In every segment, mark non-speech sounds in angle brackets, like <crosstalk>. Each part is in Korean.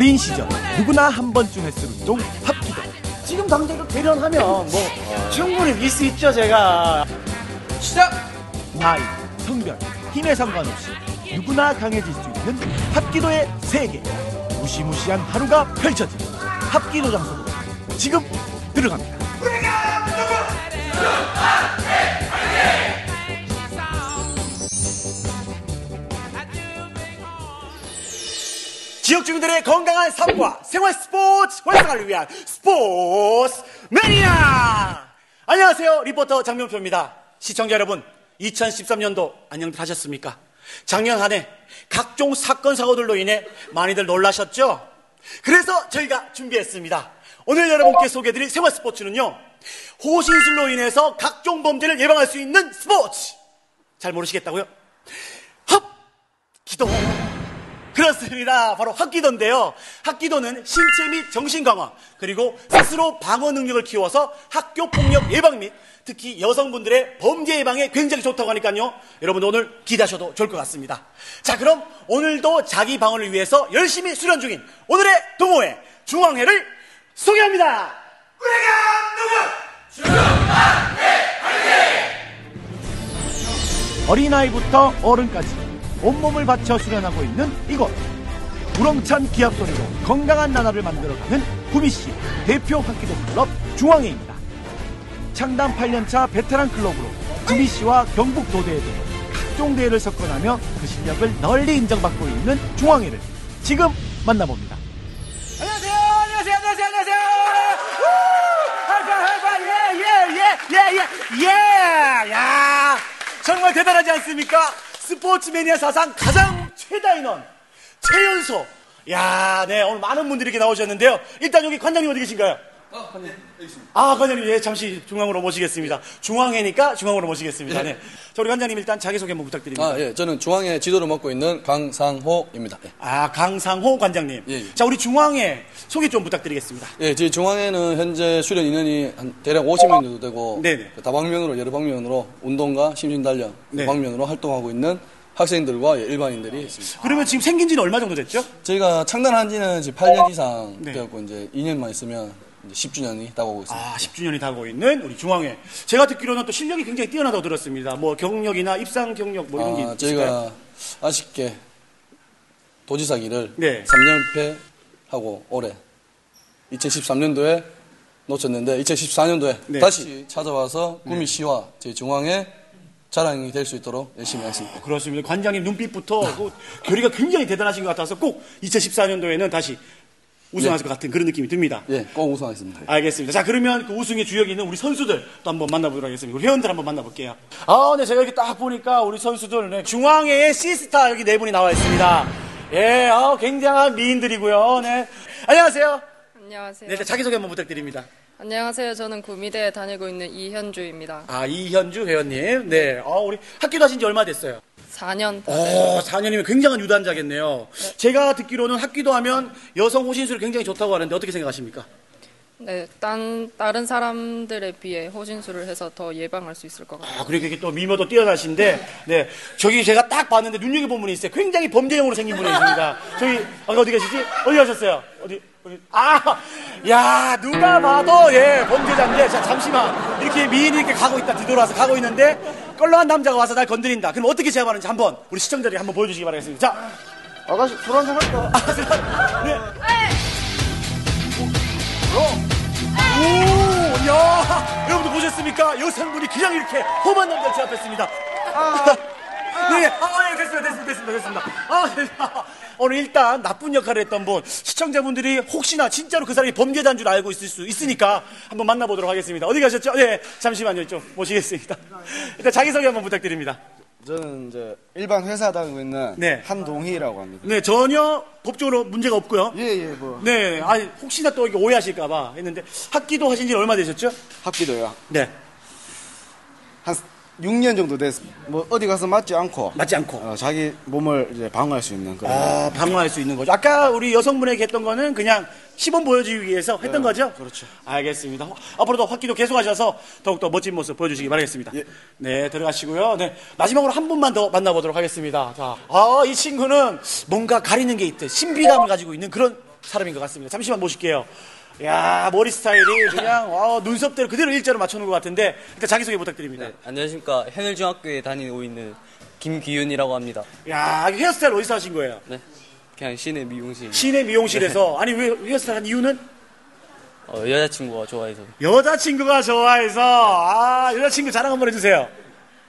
어린 시절 누구나 한 번쯤 했을 운동 합기도. 지금 당장도 대련하면 뭐 충분히 밀 수 있죠 제가. 시작! 나이, 성별, 힘에 상관없이 누구나 강해질 수 있는 합기도의 세계. 무시무시한 하루가 펼쳐지는 합기도 장소로 지금 들어갑니다 지역 주민들의 건강한 삶과 생활 스포츠 활성화를 위한 스포츠 매니아! 안녕하세요. 리포터 장명표입니다. 시청자 여러분, 2013년도 안녕들 하셨습니까? 작년 한 해 각종 사건, 사고들로 인해 많이들 놀라셨죠? 그래서 저희가 준비했습니다. 오늘 여러분께 소개해드릴 생활 스포츠는요, 호신술로 인해서 각종 범죄를 예방할 수 있는 스포츠! 잘 모르시겠다고요? 합! 기도! 그렇습니다. 바로 학기도인데요. 학기도는 신체 및 정신 강화, 그리고 스스로 방어 능력을 키워서 학교 폭력 예방 및 특히 여성분들의 범죄 예방에 굉장히 좋다고 하니까요. 여러분 오늘 기대하셔도 좋을 것 같습니다. 자, 그럼 오늘도 자기 방어를 위해서 열심히 수련 중인 오늘의 동호회 중앙회를 소개합니다. 어린아이부터 어른까지 온몸을 바쳐 수련하고 있는 이곳. 우렁찬 기합 소리로 건강한 나날을 만들어가는 구미시 대표 학기도 클럽 중앙회입니다. 창단 8년차 베테랑 클럽으로 구미시와 경북 도대회 등 각종 대회를 석권하며 그 실력을 널리 인정받고 있는 중앙회를 지금 만나봅니다. 안녕하세요. 안녕하세요. 안녕하세요. 안녕하세요. 우! 하이파이 하이파이 예예 예 예 예 예. 야 정말 대단하지 않습니까? 스포츠 매니아 사상 가장 최다 인원 최연소 야, 네 오늘 많은 분들이 이렇게 나오셨는데요. 일단 여기 관장님 어디 계신가요? 아, 관장님, 예, 잠시 중앙으로 모시겠습니다. 중앙회니까 중앙으로 모시겠습니다. 네. 자, 우리 관장님 일단 자기소개 한번 부탁드립니다. 아, 예. 저는 중앙의 지도를 맡고 있는 강상호입니다. 예. 아, 강상호 관장님. 예, 예. 자, 우리 중앙회 소개 좀 부탁드리겠습니다. 예, 저희 중앙에는 현재 수련 인원이 한 대략 50명 정도 되고 네네. 그 다방면으로 여러 방면으로 운동과 심신단련 네. 그 방면으로 활동하고 있는 학생들과 일반인들이 있습니다. 그러면 지금 생긴 지는 얼마 정도 됐죠? 저희가 창단한 지는 지금 8년 이상 네. 되었고 이제 2년만 있으면 이제 10주년이 다가오고 있습니다. 아, 10주년이 다가오고 있는 우리 중앙회. 제가 듣기로는 또 실력이 굉장히 뛰어나다고 들었습니다. 뭐 경력이나 입상 경력 뭐 이런 게 아, 있을까요? 저희가 아쉽게 도지사기를 네. 3연패 하고 올해 2013년도에 놓쳤는데 2014년도에 네. 다시 찾아와서 구미시와 저희 중앙에 자랑이 될 수 있도록 열심히 하겠습니다. 그렇습니다. 관장님 눈빛부터 그 <laughs> 결의가 굉장히 대단하신 것 같아서 꼭 2014년도에는 다시 우승할 것 같은 그런 느낌이 듭니다. 예, 꼭 우승하겠습니다. 알겠습니다. 자, 그러면 그 우승의 주역이 있는 우리 선수들 또 한번 만나보도록 하겠습니다. 우리 회원들 한번 만나볼게요. 아, 네, 제가 이렇게 딱 보니까 우리 선수들, 네, 중앙회의 시스타 여기 네 분이 나와 있습니다. 예, 아, 굉장한 미인들이고요. 네. 안녕하세요. 안녕하세요. 네, 일단 자기소개 한번 부탁드립니다. 안녕하세요. 저는 구미대에 다니고 있는 이현주입니다. 아, 이현주 회원님. 네. 아, 우리 학교도 하신 지 얼마 됐어요? 4년 다 어, 4년이면 굉장한 유단자겠네요. 제가 듣기로는 학기도 하면 여성 호신술이 굉장히 좋다고 하는데 어떻게 생각하십니까? 네, 딴, 다른 사람들에 비해 호신술을 해서 더 예방할 수 있을 것 같아요. 아, 그리고 이게 또 미모도 뛰어나신데, 네. 저기 제가 딱 봤는데 눈여겨본 분이 있어요. 굉장히 범죄형으로 생긴 분이 있습니다. 저기, 아까 어디 계시지? 어디 가셨어요? 어디? 아! 야, 누가 봐도, 예, 범죄자인데, 자, 잠시만. 이렇게 미인이 이렇게 가고 있다, 뒤돌아서 가고 있는데, 껄러한 남자가 와서 날 건드린다. 그럼 어떻게 제압하는지 한번, 우리 시청자들이 한번 보여주시기 바라겠습니다. 자, 아가씨 술 한잔 할까? 아, 자, 네. 오, 오, 야, 여러분들 보셨습니까? 여성분이 그냥 이렇게 험한 남자를 제압했습니다. <laughs> 네, 아, 예, 됐습니다, 됐습니다, 됐습니다, 됐습니다. 아, 네. <laughs> 오늘 일단 나쁜 역할을 했던 분, 시청자분들이 혹시나 진짜로 그 사람이 범죄자인 줄 알고 있을 수 있으니까 한번 만나보도록 하겠습니다. 어디 가셨죠? 네, 잠시만요, 좀 모시겠습니다. 일단 자기소개 한번 부탁드립니다. 저는 이제 일반 회사 다니고 있는 네. 한동희라고 합니다. 네, 전혀 법적으로 문제가 없고요. 예, 예, 뭐. 네, 아 혹시나 또 이게 오해하실까봐 했는데 학기도 하신 지 얼마 되셨죠? 학기도요. 네, 한 6년 정도 됐습니다. 뭐 어디 가서 맞지 않고 맞지 않고. 어, 자기 몸을 이제 방어할 수 있는 그런 아, 방어할 수 있는 거죠. 아까 우리 여성분에게 했던 거는 그냥 시범 보여주기 위해서 했던 거죠? 그렇죠. 알겠습니다. 앞으로도 학기도 계속하셔서 더욱더 멋진 모습 보여주시기 바라겠습니다. 예. 네, 들어가시고요. 네, 마지막으로 한 분만 더 만나보도록 하겠습니다. 자, 아, 이 친구는 뭔가 가리는 게 있듯 신비감을 가지고 있는 그런 사람인 것 같습니다. 잠시만 모실게요. 야 머리 스타일이 그냥 와, 눈썹대로 그대로 일자로 맞춰놓은 것 같은데 일단 자기소개 부탁드립니다. 네, 안녕하십니까. 현일중학교에 다니고 있는 김기윤이라고 합니다. 야 헤어스타일 어디서 하신 거예요? 네. 그냥 시내 미용실. 시내 미용실에서 아니 왜 헤어스타일 한 이유는? 어, 여자친구가 좋아해서 여자친구가 좋아해서 아 여자친구 자랑 한번 해주세요.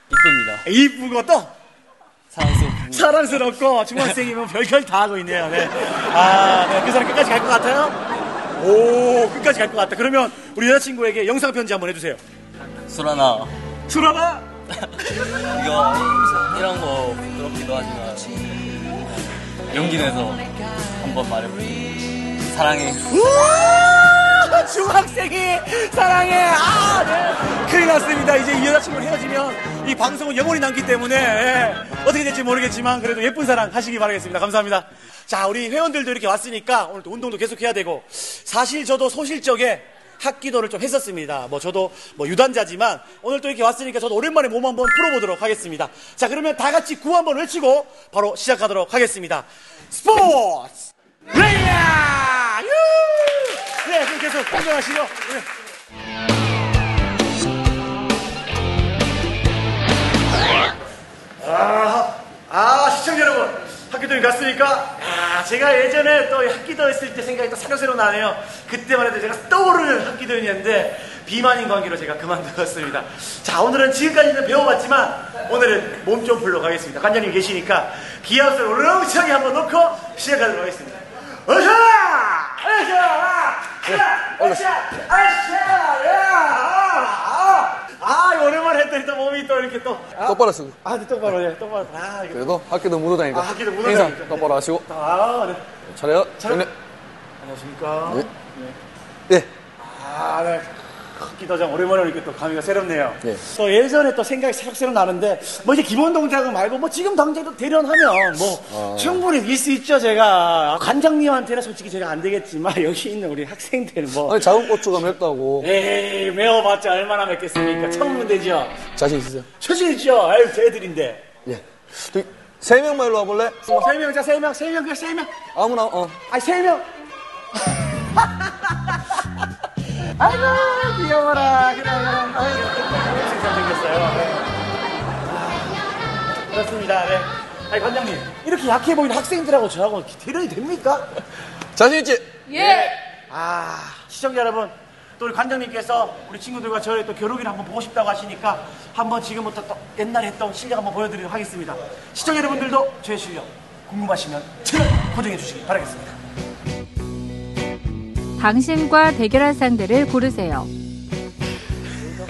이쁩니다. 이쁘고 또 사랑스럽습니다. 사랑스럽고 중학생이면 별걸 다 하고 있네요. 네. 아, 네. 그 사람 끝까지 갈 것 같아요? 오, 끝까지 갈 것 같다. 그러면 우리 여자친구에게 영상 편지 한번 해주세요. 수라나, 수라봐. 이거 이런 거 부끄럽기도 하지만 용기 내서 한번 말해볼게. 사랑해. 중학생이 사랑해. 아, 네. 큰일 났습니다. 이제 이 여자친구랑 헤어지면 이 방송은 영원히 남기 때문에 예. 어떻게 될지 모르겠지만 그래도 예쁜 사랑 하시기 바라겠습니다. 감사합니다. 자, 우리 회원들도 이렇게 왔으니까 오늘 또 운동도 계속 해야 되고 사실 저도 소실적에 학기도를 좀 했었습니다. 뭐 저도 뭐 유단자지만 오늘 또 이렇게 왔으니까 저도 오랜만에 몸 한번 풀어보도록 하겠습니다. 자, 그러면 다 같이 구 한번 외치고 바로 시작하도록 하겠습니다. 스포츠 레이야! 유! 네, 그럼 계속 운동하시죠. 네. 아, 아, 시청자 여러분. 학기도에 갔으니까, 아, 제가 예전에 또 학기도 했을 때 생각이 또 새록새록 나네요. 그때만 해도 제가 떠오르는 학기도였는데, 비만인 관계로 제가 그만두었습니다. 자, 오늘은 지금까지는 배워봤지만, 오늘은 몸 좀 풀러 가겠습니다. 관장님 계시니까, 기합을 우렁차게 한번 놓고 시작하도록 하겠습니다. 어서! 어서! 야! 아, 아, 오랜만에 했더니 또 몸이 또 이렇게 또. 아, 똑바로 쓰고. 아, 네, 똑바로, 예, 똑바로. 아, 이거. 그래도 학교도 못 오다니까. 아, 학교도 못 오다니까. 똑바로 하시고. 아, 네. 차려. 차려. 네. 안녕하십니까. 네. 네. 아, 네. 기도장 오랜만에 이렇게 또 감회가 새롭네요. 네. 또 예전에 또 생각이 새록새록 나는데 뭐 이제 기본 동작은 말고 뭐 지금 당장도 대련하면 뭐 충분히 이길 수 있죠 제가 관장님한테는 솔직히 제가 안 되겠지만 <laughs> 여기 있는 우리 학생들은 뭐 아니, 작은 고추가 맵다고. 에이 매워봤자 얼마나 맵겠습니까 참으면 되죠 자신 있으세요? 처신 있죠 아유 저 애들인데 예. 세 명만 일로 와볼래? 세명 자 세 명 세 명 그냥 세 명 아무나, 어. 아니 세 명. 아이고 <laughs> 귀여워라 그래 그래 세상 생겼어요 네. 아, 그렇습니다 네. 아니 관장님 이렇게 약해 보이는 학생들하고 저하고 대련이 됩니까? 자신 있지? 아 시청자 여러분 또 우리 관장님께서 우리 친구들과 저의 또 겨루기를 한번 보고 싶다고 하시니까 한번 지금부터 또 옛날에 했던 실력 한번 보여드리도록 하겠습니다 시청자 여러분들도 저의 실력 궁금하시면 채널 고정해 주시기 바라겠습니다 당신과 대결할 상대를 고르세요.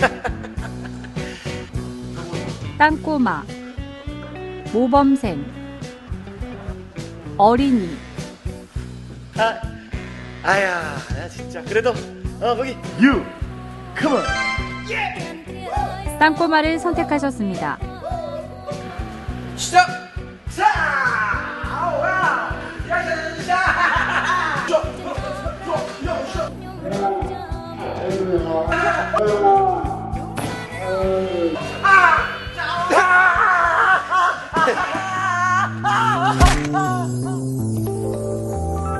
<laughs> 땅꼬마, 모범생, 어린이, 아, 아야, 나 진짜. 그래도, 어, 거기, 유, 컴온. 땅꼬마를 선택하셨습니다. 시작!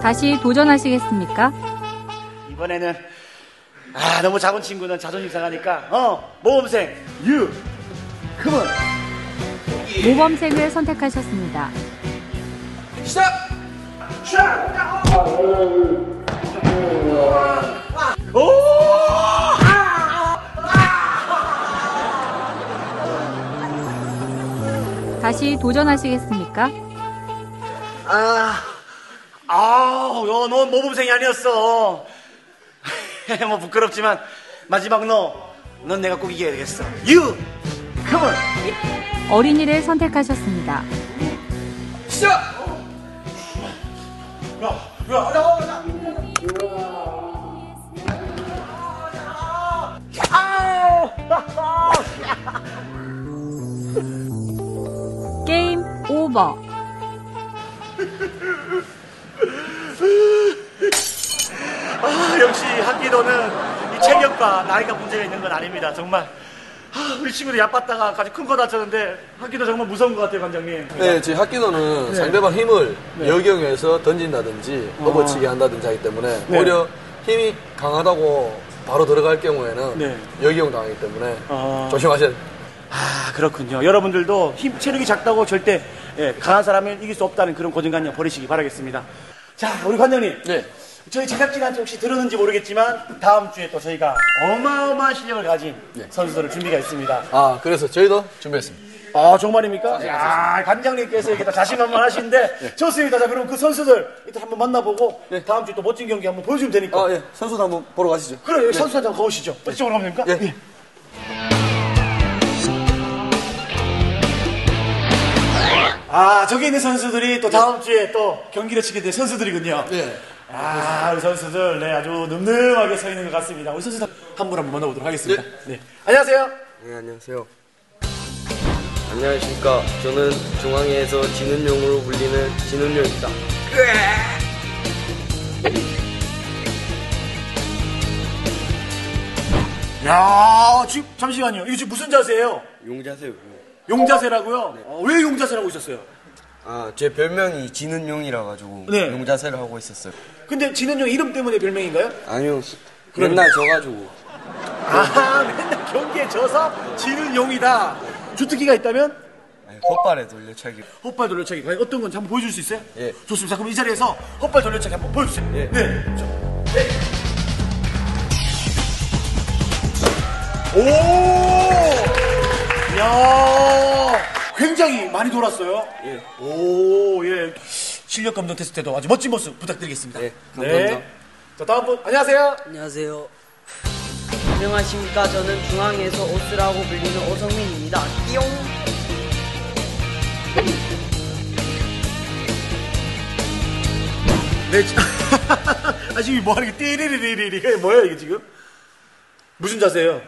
다시 도전하시겠습니까? 이번에는, 아, 너무 작은 친구는 자존심 상하니까, 어, 모범생, 유, 컴온. 모범생을 선택하셨습니다. 오! 다시 도전하시겠습니까? 아, 아우, 너, 넌 모범생이 아니었어. <laughs> 뭐 부끄럽지만 마지막 너, 넌 내가 꼭 이겨야 되겠어. 유, 컴온. 어린이를 선택하셨습니다. 시작. 야, 야, 야, 야. 게임 오버. 아, 체격과 나이가 문제가 있는 건 아닙니다. 정말 아, 우리 친구들 얕봤다가 아주 큰 거 다쳤는데 하기도 정말 무서운 것 같아요, 관장님. 네, 제 학기도는 상대방 힘을 역용해서 던진다든지 업어치게 한다든지 하기 때문에 네. 오히려 힘이 강하다고 바로 들어갈 경우에는 네. 역용 당하기 때문에 아. 조심하셔야 돼요. 아, 그렇군요. 여러분들도 힘, 체력이 작다고 절대 예, 강한 사람을 이길 수 없다는 그런 고정관념 버리시기 바라겠습니다. 자, 우리 관장님. 네. 저희 제작진한테 혹시 들었는지 모르겠지만 다음 주에 또 저희가 어마어마한 실력을 가진 선수들을 준비가 있습니다. 아, 그래서 저희도 준비했습니다. 아 정말입니까? 야 관장님께서 이렇게 다 자신만만 하시는데 <laughs> 좋습니다. 자 그럼 그 선수들 일단 한번 만나보고 다음 주에 또 멋진 경기 한번 보여주면 되니까. 아, 예. 선수도 한번 보러 가시죠. 그래 여기 선수 한장 가보시죠. 이쪽으로 가면 됩니까? 예. 아 저기 있는 선수들이 또 다음 주에 또 경기를 치게 될 선수들이군요. 예. 아 우리 선수들 네 아주 늠름하게 서 있는 것 같습니다. 우리 선수들 한분한분 만나보도록 하겠습니다. 네. 안녕하세요. 네, 안녕하세요. 안녕하십니까. 저는 중앙에서 진은용으로 불리는 진은용입니다. 야 지금 잠시만요. 이거 지금 무슨 자세예요? 용자세요. 용자세라고요? 어, 왜 용자세라고 있었어요? 아, 제 별명이 진은용이라 가지고 네. 용자세를 하고 있었어요. 근데 진은용 이름 때문에 별명인가요? 아니요. 맨날 져가지고 아, <laughs> 맨날 경기에 져서 지는 용이다. 주특기가 있다면 아니, 헛발에 돌려차기. 헛발 돌려차기. 과연 어떤 건지 한번 보여줄 수 있어요? 예. 좋습니다. 그럼 이 자리에서 헛발 돌려차기 한번 보여주세요. 예. 네. 자, 네. 오! 굉장히 많이 돌았어요. 예. 오, 예. 실력 검정 테스트 때도 아주 멋진 모습 부탁드리겠습니다. 예, 감사합니다. 네. 자, 다음 분. 안녕하세요. 안녕하세요. 안녕하십니까. 저는 중앙에서 오스라고 불리는 오성민입니다. 띠용. 네. 지- 아, 지금 뭐 하는 게 띠리리리리리. 이게 뭐예요, 이게 지금? 무슨 자세예요?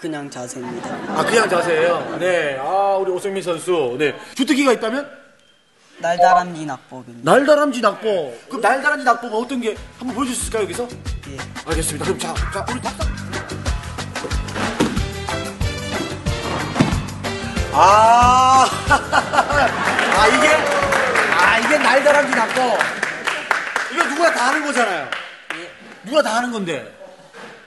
그냥 자세입니다. 아, 그냥 자세예요. 네. 아, 우리 오성민 선수. 네. 주특기가 있다면? 날다람쥐 낙법입니다. 날다람쥐 낙보. 그럼 날다람쥐 낙보가 어떤 게 한번 보여줄 수 있을까요, 여기서? 예. 알겠습니다. 그럼 자, 자, 우리 박사. 아, <laughs> 아, 이게, 아, 이게 날다람쥐 낙보. 이거 누가 다 하는 거잖아요. 누가 다 하는 건데.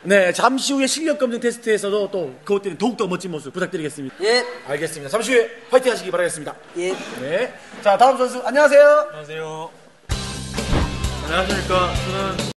네, 잠시 후에 실력 검증 테스트에서도 또 그것 때문에 더욱더 멋진 모습 부탁드리겠습니다. 예. 알겠습니다. 잠시 후에 화이팅 하시기 바라겠습니다. 예. 네. 자, 다음 선수, 안녕하세요. 안녕하세요. 안녕하십니까. 저는